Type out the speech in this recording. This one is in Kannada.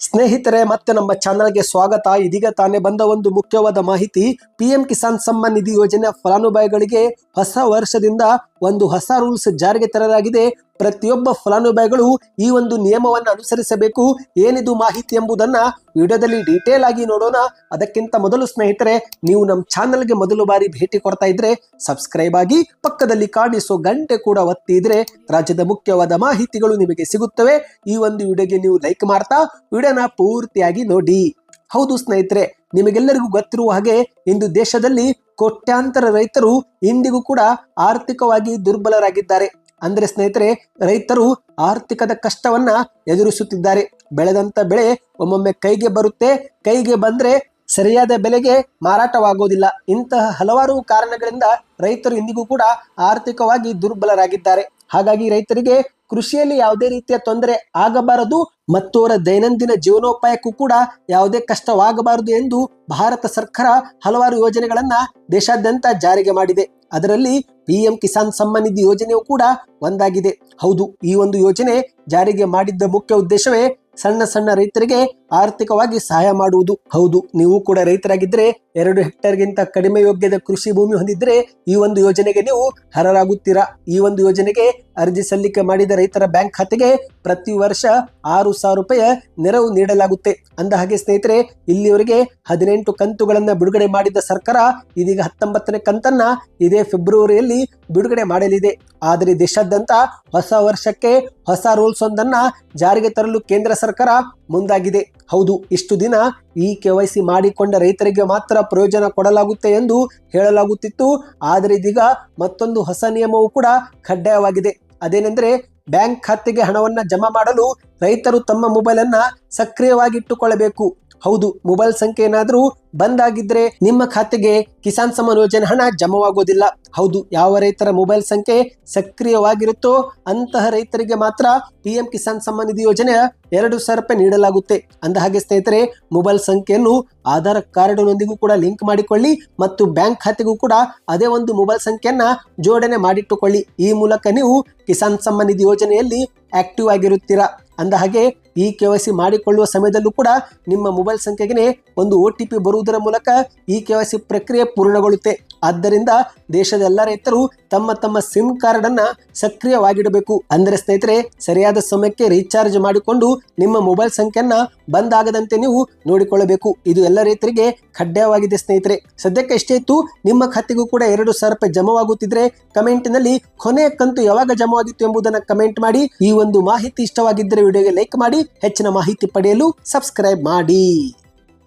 ಸ್ನೇಹಿತರೆ, ಮತ್ತೆ ನಮ್ಮ ಚಾನಲ್ಗೆ ಸ್ವಾಗತ. ಇದೀಗ ತಾನೇ ಬಂದ ಒಂದು ಮುಖ್ಯವಾದ ಮಾಹಿತಿ. ಪಿಎಂ ಕಿಸಾನ್ ಸಮ್ಮಾನ್ ನಿಧಿ ಯೋಜನೆ ಫಲಾನುಭವಿಗಳಿಗೆ ಹೊಸ ವರ್ಷದಿಂದ ಒಂದು ಹೊಸ ರೂಲ್ಸ್ ಜಾರಿಗೆ ತರಲಾಗಿದೆ. ಪ್ರತಿಯೊಬ್ಬ ಫಲಾನುಭವಿಗಳು ಈ ಒಂದು ನಿಯಮವನ್ನು ಅನುಸರಿಸಬೇಕು. ಏನಿದು ಮಾಹಿತಿ ಎಂಬುದನ್ನ ವಿಡಿಯೋದಲ್ಲಿ ಡೀಟೇಲ್ ಆಗಿ ನೋಡೋಣ. ಅದಕ್ಕಿಂತ ಮೊದಲು ಸ್ನೇಹಿತರೆ, ನೀವು ನಮ್ಮ ಚಾನಲ್ಗೆ ಮೊದಲು ಬಾರಿ ಭೇಟಿ ಕೊಡ್ತಾ ಇದ್ರೆ ಸಬ್ಸ್ಕ್ರೈಬ್ ಆಗಿ ಪಕ್ಕದಲ್ಲಿ ಕಾಣಿಸೋ ಗಂಟೆ ಕೂಡ ಒತ್ತಿ ಇದ್ರೆ ರಾಜ್ಯದ ಮುಖ್ಯವಾದ ಮಾಹಿತಿಗಳು ನಿಮಗೆ ಸಿಗುತ್ತವೆ. ಈ ಒಂದು ವಿಡಿಯೋಗೆ ನೀವು ಲೈಕ್ ಮಾಡ್ತಾ, ವಿಡಿಯೋನ ಪೂರ್ತಿಯಾಗಿ ನೋಡಿ. ಹೌದು ಸ್ನೇಹಿತರೆ, ನಿಮಗೆಲ್ಲರಿಗೂ ಗೊತ್ತಿರುವ ಹಾಗೆ ಇಂದು ದೇಶದಲ್ಲಿ ಕೋಟ್ಯಾಂತರ ರೈತರು ಇಂದಿಗೂ ಕೂಡ ಆರ್ಥಿಕವಾಗಿ ದುರ್ಬಲರಾಗಿದ್ದಾರೆ. ಅಂದ್ರೆ ಸ್ನೇಹಿತರೆ, ರೈತರು ಆರ್ಥಿಕದ ಕಷ್ಟವನ್ನ ಎದುರಿಸುತ್ತಿದ್ದಾರೆ. ಬೆಳೆದಂತ ಬೆಳೆ ಒಮ್ಮೊಮ್ಮೆ ಕೈಗೆ ಬರುತ್ತೆ, ಕೈಗೆ ಬಂದ್ರೆ ಸರಿಯಾದ ಬೆಲೆಗೆ ಮಾರಾಟವಾಗೋದಿಲ್ಲ. ಇಂತಹ ಹಲವಾರು ಕಾರಣಗಳಿಂದ ರೈತರು ಇಂದಿಗೂ ಕೂಡ ಆರ್ಥಿಕವಾಗಿ ದುರ್ಬಲರಾಗಿದ್ದಾರೆ. ಹಾಗಾಗಿ ರೈತರಿಗೆ ಕೃಷಿಯಲ್ಲಿ ಯಾವುದೇ ರೀತಿಯ ತೊಂದರೆ ಆಗಬಾರದು ಮತ್ತು ಅವರ ದೈನಂದಿನ ಜೀವನೋಪಾಯಕ್ಕೂ ಕೂಡ ಯಾವುದೇ ಕಷ್ಟವಾಗಬಾರದು ಎಂದು ಭಾರತ ಸರ್ಕಾರ ಹಲವಾರು ಯೋಜನೆಗಳನ್ನ ದೇಶಾದ್ಯಂತ ಜಾರಿಗೆ ಮಾಡಿದೆ. ಅದರಲ್ಲಿ ಪಿಎಂ ಕಿಸಾನ್ ಸಮ್ಮಾನ್ ನಿಧಿ ಯೋಜನೆಯೂ ಕೂಡ ಒಂದಾಗಿದೆ. ಹೌದು, ಈ ಒಂದು ಯೋಜನೆ ಜಾರಿಗೆ ಮಾಡಿದ್ದ ಮುಖ್ಯ ಉದ್ದೇಶವೇ ಸಣ್ಣ ಸಣ್ಣ ರೈತರಿಗೆ ಆರ್ಥಿಕವಾಗಿ ಸಹಾಯ ಮಾಡುವುದು ಹೌದು. ನೀವು ಕೂಡ ರೈತರಾಗಿದ್ದರೆ ಎರಡು ಹೆಕ್ಟೇರ್ಗಿಂತ ಕಡಿಮೆ ಯೋಗ್ಯದ ಕೃಷಿ ಭೂಮಿ ಹೊಂದಿದ್ರೆ ಈ ಒಂದು ಯೋಜನೆಗೆ ನೀವು ಅರ್ಹರಾಗುತ್ತೀರಾ? ಈ ಒಂದು ಯೋಜನೆಗೆ ಅರ್ಜಿ ಸಲ್ಲಿಕೆ ಮಾಡಿದ ರೈತರ ಬ್ಯಾಂಕ್ ಖಾತೆಗೆ ಪ್ರತಿ ವರ್ಷ ಆರು ಸಾವಿರ ರೂಪಾಯಿ ನೆರವು ನೀಡಲಾಗುತ್ತೆ. ಅಂದ ಹಾಗೆ ಸ್ನೇಹಿತರೆ, ಇಲ್ಲಿವರೆಗೆ ಹದಿನೆಂಟು ಕಂತುಗಳನ್ನ ಬಿಡುಗಡೆ ಮಾಡಿದ ಸರ್ಕಾರ ಇದೀಗ ಹತ್ತೊಂಬತ್ತನೇ ಕಂತನ್ನ ಇದೇ ಫೆಬ್ರವರಿಯಲ್ಲಿ ಬಿಡುಗಡೆ ಮಾಡಲಿದೆ. ಆದರೆ ದೇಶಾದ್ಯಂತ ಹೊಸ ವರ್ಷಕ್ಕೆ ಹೊಸ ರೂಲ್ಸ್ ಒಂದನ್ನ ಜಾರಿಗೆ ತರಲು ಕೇಂದ್ರ ಸರ್ಕಾರ ಮುಂದಾಗಿದೆ. ಹೌದು, ಇಷ್ಟು ದಿನ ಈ ಕೆ ವೈ ಸಿ ಮಾಡಿಕೊಂಡ ರೈತರಿಗೆ ಮಾತ್ರ ಪ್ರಯೋಜನ ಕೊಡಲಾಗುತ್ತೆ ಎಂದು ಹೇಳಲಾಗುತ್ತಿತ್ತು. ಆದರೆ ಇದೀಗ ಮತ್ತೊಂದು ಹೊಸ ನಿಯಮವೂ ಕೂಡ ಕಡ್ಡಾಯವಾಗಿದೆ. ಅದೇನೆಂದರೆ ಬ್ಯಾಂಕ್ ಖಾತೆಗೆ ಹಣವನ್ನು ಜಮಾ ಮಾಡಲು ರೈತರು ತಮ್ಮ ಮೊಬೈಲ್ ಅನ್ನ ಸಕ್ರಿಯವಾಗಿಟ್ಟುಕೊಳ್ಳಬೇಕು ಹೌದು ಮೊಬೈಲ್ ಸಂಖ್ಯೆ ಏನಾದ್ರೂ ಬಂದಾಗಿದ್ರೆ ನಿಮ್ಮ ಖಾತೆಗೆ ಕಿಸಾನ್ ಸಮ್ಮಾನ್ ಯೋಜನೆ ಹಣ ಜಮವಾಗೋದಿಲ್ಲ. ಹೌದು, ಯಾವ ರೈತರ ಮೊಬೈಲ್ ಸಂಖ್ಯೆ ಸಕ್ರಿಯವಾಗಿರುತ್ತೋ ಅಂತಹ ರೈತರಿಗೆ ಮಾತ್ರ ಪಿಎಂ ಕಿಸಾನ್ ಸಮ್ಮಾನ್ ನಿಧಿ ಯೋಜನೆ ಎರಡು ಸಾವಿರ ರೂಪಾಯಿ ನೀಡಲಾಗುತ್ತೆ. ಅಂದ ಹಾಗೆ ಸ್ನೇಹಿತರೆ ಮೊಬೈಲ್ ಸಂಖ್ಯೆಯನ್ನು ಆಧಾರ್ ಕಾರ್ಡ್ನೊಂದಿಗೂ ಕೂಡ ಲಿಂಕ್ ಮಾಡಿಕೊಳ್ಳಿ ಮತ್ತು ಬ್ಯಾಂಕ್ ಖಾತೆಗೂ ಕೂಡ ಅದೇ ಒಂದು ಮೊಬೈಲ್ ಸಂಖ್ಯೆಯನ್ನ ಜೋಡಣೆ ಮಾಡಿಟ್ಟುಕೊಳ್ಳಿ. ಈ ಮೂಲಕ ನೀವು ಕಿಸಾನ್ ಸಮ್ಮಾನ್ ನಿಧಿ ಯೋಜನೆಯಲ್ಲಿ ಆಕ್ಟಿವ್ ಆಗಿರುತ್ತೀರಾ? ಅಂದ ಹಾಗೆ ಈ ಕೆ ವೈ ಸಿ ಮಾಡಿಕೊಳ್ಳುವ ಸಮಯದಲ್ಲೂ ಕೂಡ ನಿಮ್ಮ ಮೊಬೈಲ್ ಸಂಖ್ಯೆಗೆ ಒಂದು ಒ ಟಿ ಪಿ ಬರುವುದರ ಮೂಲಕ ಈ ಕೆ ವೈ ಸಿ ಪ್ರಕ್ರಿಯೆ ಪೂರ್ಣಗೊಳ್ಳುತ್ತೆ. ಆದ್ದರಿಂದ ದೇಶದ ಎಲ್ಲ ರೈತರು ತಮ್ಮ ತಮ್ಮ ಸಿಮ್ ಕಾರ್ಡ್ ಅನ್ನ ಸಕ್ರಿಯವಾಗಿಡಬೇಕು. ಅಂದ್ರೆ ಸ್ನೇಹಿತರೆ, ಸರಿಯಾದ ಸಮಯಕ್ಕೆ ರೀಚಾರ್ಜ್ ಮಾಡಿಕೊಂಡು ನಿಮ್ಮ ಮೊಬೈಲ್ ಸಂಖ್ಯೆಯನ್ನ ಬಂದಾಗದಂತೆ ನೀವು ನೋಡಿಕೊಳ್ಳಬೇಕು. ಇದು ಎಲ್ಲ ರೈತರಿಗೆ ಕಡ್ಡಾಯವಾಗಿದೆ ಸ್ನೇಹಿತರೆ. ಸದ್ಯಕ್ಕೆ ಎಷ್ಟೇ ಇತ್ತು. ನಿಮ್ಮ ಖಾತೆಗೂ ಕೂಡ ಎರಡು ಸಾವಿರ ರೂಪಾಯಿ ಜಮವಾಗುತ್ತಿದ್ರೆ ಕಮೆಂಟ್ನಲ್ಲಿ ಕೊನೆಯ ಕಂತು ಯಾವಾಗ ಜಮವಾಗಿತ್ತು ಎಂಬುದನ್ನು ಕಮೆಂಟ್ ಮಾಡಿ. ಈ ಒಂದು ಮಾಹಿತಿ ಇಷ್ಟವಾಗಿದ್ದರೆ ವಿಡಿಯೋಗೆ ಲೈಕ್ ಮಾಡಿ, ಹೆಚ್ಚಿನ ಮಾಹಿತಿ ಪಡೆಯಲು ಸಬ್ಸ್ಕ್ರೈಬ್ ಮಾಡಿ.